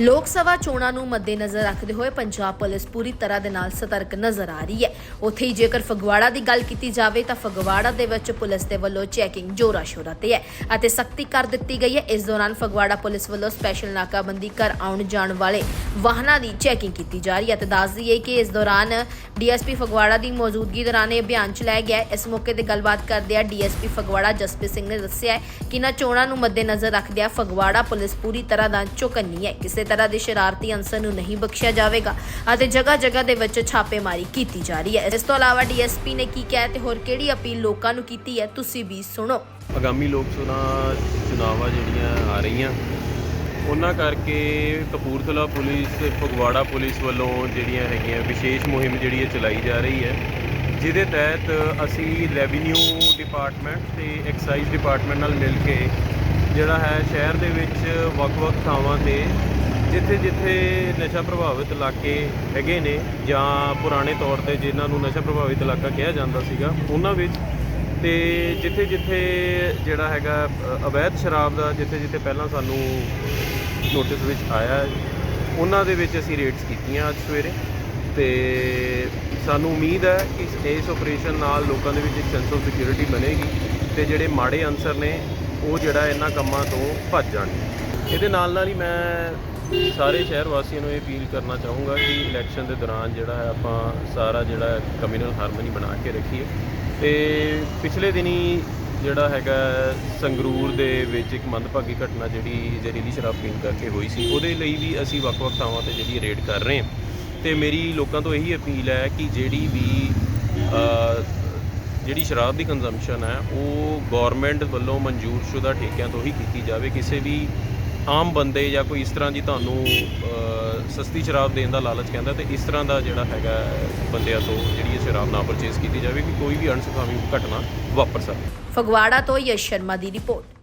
ਲੋਕ ਸਭਾ ਚੋਣਾਂ ਨੂੰ ਮੱਦੇਨਜ਼ਰ ਰੱਖਦੇ ਹੋਏ ਪੰਜਾਬ ਪੁਲਿਸ ਪੂਰੀ ਤਰ੍ਹਾਂ ਦੇ ਨਾਲ ਸਤਰਕ ਨਜ਼ਰ ਆ ਰਹੀ ਹੈ। ਉੱਥੇ ਹੀ ਜੇਕਰ ਫਗਵਾੜਾ ਦੀ ਗੱਲ ਕੀਤੀ ਜਾਵੇ ਤਾਂ ਫਗਵਾੜਾ ਦੇ ਵਿੱਚ ਪੁਲਿਸ ਦੇ ਵੱਲੋਂ ਚੈਕਿੰਗ ਜੋਰਾ ਸ਼ੋਰਾ ਤੇ ਹੈ ਅਤੇ ਸਖਤੀ ਕਰ ਦਿੱਤੀ ਗਈ ਹੈ। ਇਸ ਦੌਰਾਨ ਫਗਵਾੜਾ ਪੁਲਿਸ ਵੱਲੋਂ ਸਪੈਸ਼ਲ ਨਾਕਾਬੰਦੀ ਕਰ ਆਉਣ ਜਾਣ ਵਾਲੇ ਵਾਹਨਾਂ ਦੀ ਚੈਕਿੰਗ ਕੀਤੀ ਜਾ ਰਹੀ ਹੈ ਤੇ ਦੱਸ ਦਈਏ ਕਿ ਇਸ ਦੌਰਾਨ ਡੀਐਸਪੀ ਫਗਵਾੜਾ ਦੀ ਮੌਜੂਦਗੀ ਦੌਰਾਨ ਇਹ ਅਭਿਆਨ ਚਲਾਇਆ ਗਿਆ ਇਸ ਮੌਕੇ ਤੇ ਗੱਲਬਾਤ ਕਰਦਿਆਂ ਡੀਐਸਪੀ ਫਗਵਾੜਾ ਜਸਪ੍ਰੀਤ ਸਿੰਘ ਨੇ ਦੱਸਿਆ ਕਿ ਇਹਨਾਂ ਚੋਣਾਂ ਨੂੰ ਮੱਦੇਨਜ਼ਰ ਰੱਖਦਿਆਂ ਫਗਵਾੜਾ ਪੁਲਿਸ ਪੂਰੀ ਤਰ੍ਹਾਂ ਦਾ ਚੁਕੰਨੀ ਹੈ। ਕਿਸੇ ਤਰ੍ਹਾਂ ਦੇ ਸ਼ਰਾਰਤੀ ਅਨਸਰ ਨੂੰ ਨਹੀਂ ਬਖਸ਼ਿਆ ਜਾਵੇਗਾ ਅਤੇ ਜਗ੍ਹਾ ਜਗ੍ਹਾ ਦੇ ਵਿੱਚ ਛਾਪੇਮਾਰੀ ਕੀਤੀ ਜਾ ਰਹੀ ਹੈ। ਇਸ ਤੋਂ ਇਲਾਵਾ ਡੀਐਸਪੀ ਨੇ ਕੀ ਕਿਹਾ ਤੇ ਹੋਰ ਕਿਹੜੀ ਅਪੀਲ ਲੋਕਾਂ ਨੂੰ ਕੀਤੀ ਹੈ, ਤੁਸੀਂ ਵੀ ਸੁਣੋ। ਆਗਾਮੀ ਲੋਕ ਸਭਾ ਚੁਣਾਵਾਂ ਜਿਹੜੀਆਂ ਆ ਰਹੀਆਂ, ਉਹਨਾਂ ਕਰਕੇ ਕਪੂਰਥਲਾ ਪੁਲਿਸ ਫਗਵਾੜਾ ਪੁਲਿਸ ਵੱਲੋਂ ਜਿਹੜੀਆਂ ਹੈਗੀਆਂ ਵਿਸ਼ੇਸ਼ ਮੁਹਿੰਮ ਜਿਹੜੀ ਹੈ ਚਲਾਈ ਜਾ ਰਹੀ ਹੈ, ਜਿਹਦੇ ਤਹਿਤ ਅਸੀਂ ਰੈਵਨਿਊ ਡਿਪਾਰਟਮੈਂਟ ਤੇ ਐਕਸਾਈਜ਼ ਡਿਪਾਰਟਮੈਂਟ ਨਾਲ ਮਿਲ ਕੇ ਜਿਹੜਾ ਹੈ ਸ਼ਹਿਰ ਦੇ ਵਿੱਚ ਵੱਖ-ਵੱਖ ਥਾਵਾਂ ਤੇ ਜਿੱਥੇ-ਜਿੱਥੇ ਨਸ਼ਾ ਪ੍ਰਭਾਵਿਤ ਇਲਾਕੇ ਹੈਗੇ ਨੇ ਜਾਂ ਪੁਰਾਣੇ ਤੌਰ ਤੇ ਜਿਨ੍ਹਾਂ ਨੂੰ ਨਸ਼ਾ ਪ੍ਰਭਾਵਿਤ ਇਲਾਕਾ ਕਿਹਾ ਜਾਂਦਾ ਸੀਗਾ, ਉਹਨਾਂ ਵਿੱਚ। ਤੇ ਜਿੱਥੇ ਜਿੱਥੇ ਜਿਹੜਾ ਹੈਗਾ ਅਵੈਧ ਸ਼ਰਾਬ ਦਾ ਜਿੱਥੇ ਜਿੱਥੇ ਪਹਿਲਾਂ ਸਾਨੂੰ ਨੋਟਿਸ ਵਿੱਚ ਆਇਆ, ਉਹਨਾਂ ਦੇ ਵਿੱਚ ਅਸੀਂ ਰੇਟਸ ਕੀਤੀਆਂ ਅੱਜ ਸਵੇਰੇ। ਤੇ ਸਾਨੂੰ ਉਮੀਦ ਹੈ ਕਿ ਇਸ- ਇਸ ਆਪਰੇਸ਼ਨ ਨਾਲ ਲੋਕਾਂ ਦੇ ਵਿੱਚ ਇੱਕ ਸੈਂਸ ਆਫ ਸਿਕਿਉਰਿਟੀ ਬਣੇਗੀ ਤੇ ਜਿਹੜੇ ਮਾੜੇ ਅਨਸਰ ਨੇ, ਉਹ ਜਿਹੜਾ ਇਹਨਾਂ ਕੰਮਾਂ ਤੋਂ ਭੱਜ ਜਾਣਗੇ। ਇਹਦੇ ਨਾਲ ਨਾਲ ਹੀ ਮੈਂ ਸਾਰੇ ਸ਼ਹਿਰ ਵਾਸੀਆਂ ਨੂੰ ਇਹ ਅਪੀਲ ਕਰਨਾ ਚਾਹੂੰਗਾ ਕਿ ਇਲੈਕਸ਼ਨ ਦੇ ਦੌਰਾਨ ਜਿਹੜਾ ਹੈ ਆਪਾਂ ਸਾਰਾ ਜਿਹੜਾ ਕਮਿਊਨਲ ਹਾਰਮਨੀ ਬਣਾ ਕੇ ਰੱਖੀਏ। ਤੇ ਪਿਛਲੇ ਦਿਨੀ ਜਿਹੜਾ ਹੈਗਾ ਸੰਗਰੂਰ ਦੇ ਵਿੱਚ ਇੱਕ ਮੰਦਭਾਗੀ ਘਟਨਾ ਜਿਹੜੀ ਜ਼ਹਿਰੀਲੀ ਸ਼ਰਾਬ ਪੀਣ ਕਰਕੇ ਹੋਈ ਸੀ, ਉਹਦੇ ਲਈ ਵੀ ਅਸੀਂ ਵੱਖ-ਵੱਖ ਥਾਵਾਂ ਤੇ ਜਿਹੜੀ ਰੇਡ ਕਰ ਰਹੇ ਹਾਂ। ਤੇ ਮੇਰੀ ਲੋਕਾਂ ਤੋਂ ਇਹੀ ਅਪੀਲ ਹੈ ਕਿ ਜਿਹੜੀ ਵੀ ਜਿਹੜੀ ਸ਼ਰਾਬ ਦੀ ਕੰਜ਼ੰਪਸ਼ਨ ਹੈ, ਉਹ ਗਵਰਨਮੈਂਟ ਵੱਲੋਂ ਮਨਜ਼ੂਰਸ਼ੁਦਾ ਠੇਕਿਆਂ ਤੋਂ ਹੀ ਕੀਤੀ ਜਾਵੇ। ਕਿਸੇ ਵੀ ਆਮ ਬੰਦੇ ਜਾਂ ਕੋਈ ਇਸ ਤਰ੍ਹਾਂ ਦੀ ਤੁਹਾਨੂੰ ਸਸਤੀ ਸ਼ਰਾਬ ਦੇਣ ਦਾ ਲਾਲਚ ਕਹਿੰਦਾ, ਤੇ ਇਸ ਤਰ੍ਹਾਂ ਦਾ ਜਿਹੜਾ ਹੈਗਾ ਬੰਦਿਆਂ ਤੋਂ ਜਿਹੜੀ ਇਹ ਸ਼ਰਾਬ ਨਾ ਪਰਚੇਸ ਕੀਤੀ ਜਾਵੇ, ਕਿ ਕੋਈ ਵੀ ਅਣਸੁਖਾਵੀ ਘਟਨਾ ਵਾਪਰ ਸਕੇ। ਫਗਵਾੜਾ ਤੋਂ ਯਸ਼ ਸ਼ਰਮਾ ਦੀ ਰਿਪੋਰਟ।